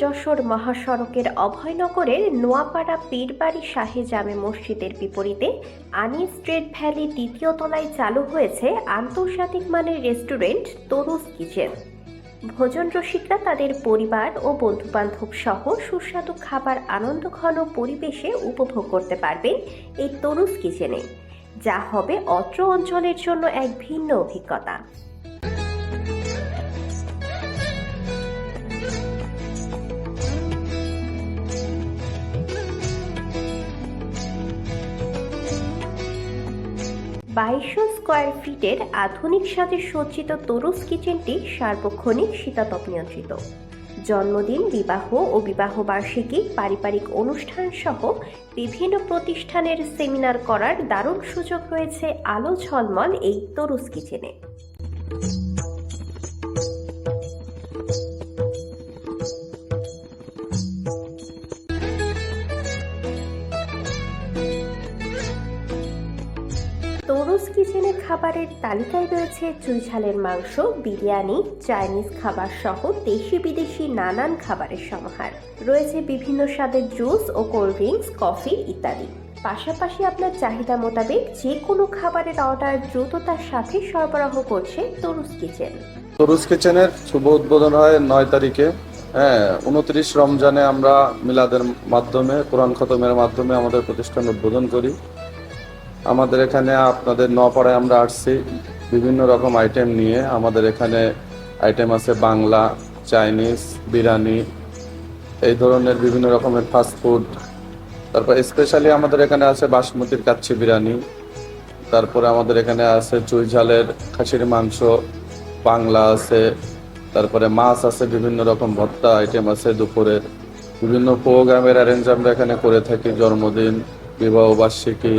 যশোর মহাসড়কের অভয়নগরের নোয়াপাড়া পীরবাড়ি শাহে জামে মসজিদের বিপরীতে আনি স্ট্রিট ভ্যালি দ্বিতীয় তলায় চালু হয়েছে আন্তর্জাতিক মানের রেস্টুরেন্ট তরুজ কিচেন। ভোজন রসিকরা তাদের পরিবার ও বন্ধুবান্ধব সহ সুস্বাদু খাবার আনন্দঘন পরিবেশে উপভোগ করতে পারবেন এই তরুজ কিচেনে। যা হবে অত্র অঞ্চলের জন্য এক ভিন্ন অভিজ্ঞতা। বাইশশো স্কোয়ার ফিটের আধুনিক সাজে সজ্জিত তরুজ কিচেনটি সার্বক্ষণিক শীতাতপ নিয়ন্ত্রিত। জন্মদিন, বিবাহ ও বিবাহ বার্ষিকী পারিবারিক অনুষ্ঠান সহ বিভিন্ন প্রতিষ্ঠানের সেমিনার করার দারুণ সুযোগ রয়েছে আলো ঝলমল এই তরুজ কিচেনে। কিচেনে খাবারের তালিকায় রয়েছে চুইঝালের মাংস, বিরিয়ানি, চাইনিজ খাবার সহ দেশি বিদেশি নানান খাবারের সমাহার। রয়েছে বিভিন্ন স্বাদের জুস ও কোল্ড ড্রিঙ্কস, কফি ইত্যাদি। পাশাপাশি আপনার চাহিদা মোতাবেক যে কোনো খাবারের অর্ডার দ্রুততার সাথে সরবরাহ করছে তরুজ কিচেন। তরুজ কিচেনের শুভ উদ্বোধন হয় নয় তারিখে। হ্যাঁ উনত্রিশ রমজানে আমরা মিলাদের মাধ্যমে, কোরআন খতমের মাধ্যমে আমাদের প্রতিষ্ঠান উদ্বোধন করি। আমাদের এখানে আপনাদের নপাড়ায় আমরা আসছি। বিভিন্ন রকম আইটেম নিয়ে আমাদের এখানে আইটেম আছে বাংলা চাইনিজ বিরিয়ানি, এই ধরনের বিভিন্ন রকমের ফাস্ট ফুড তারপর স্পেশালি আমাদের এখানে আছে বাসমতির কাচ্চি বিরিয়ানি। তারপরে আমাদের এখানে আছে চুই ঝালের খাসির মাংস, বাংলা আছে। তারপরে মাছ আছে, বিভিন্ন রকম ভর্তা আইটেম আছে দুপুরের বিভিন্ন প্রোগ্রামের অ্যারেঞ্জ আমরা এখানে করে থাকি জন্মদিন। বিবাহ বার্ষিকী,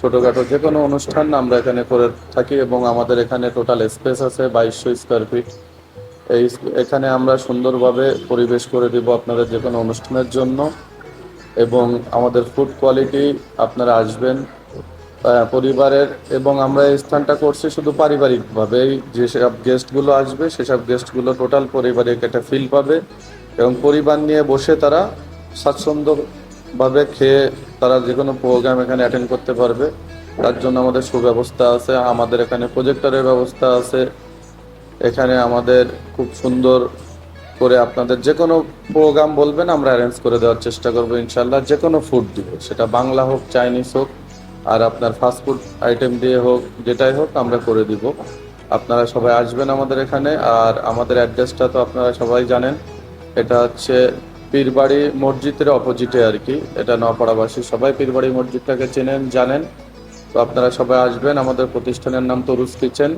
ছোটখাটো যে কোনো অনুষ্ঠান আমরা এখানে করে থাকি এবং আমাদের এখানে টোটাল স্পেস আছে বাইশশো স্কোয়ার ফিট এই এখানে আমরা সুন্দরভাবে পরিবেশ করে দিব আপনাদের যে কোনো অনুষ্ঠানের জন্য এবং আমাদের ফুড কোয়ালিটি আপনারা আসবেন পরিবারের এবং আমরা এই স্থানটা করছি শুধু পারিবারিকভাবে। এই যেসব গেস্টগুলো আসবে, সেসব গেস্টগুলো টোটাল পারিবারিক একটা ফিল পাবে এবং পরিবার নিয়ে বসে তারা স্বাচ্ছন্দ্যভাবে খেয়ে তারা যে কোনো প্রোগ্রাম এখানে অ্যাটেন্ড করতে পারবে। তার জন্য আমাদের সুব্যবস্থা আছে, আমাদের এখানে প্রজেক্টরের ব্যবস্থা আছে। এখানে আমাদের খুব সুন্দর করে আপনাদের যে কোনো প্রোগ্রাম বলবেন, আমরা অ্যারেঞ্জ করে দেওয়ার চেষ্টা করব ইনশাল্লাহ যে কোনো ফুড দিব সেটা বাংলা হোক চাইনিজ হোক, আর আপনার ফাস্টফুড আইটেম দিয়ে হোক, যেটাই হোক, আমরা করে দিব। আপনারা সবাই আসবেন আমাদের এখানে, আর আমাদের অ্যাড্রেসটা তো আপনারা সবাই জানেন। এটা হচ্ছে পীরবাড়ি মসজিদের অপোজিটে আর কি। এটা নপাড়াবাসী, সবাই পীরবাড়ি মসজিদটাকে চেনেন, জানেন। তো আপনারা সবাই আসবেন। আমাদের প্রতিষ্ঠানের নাম তরুজ কিচেন।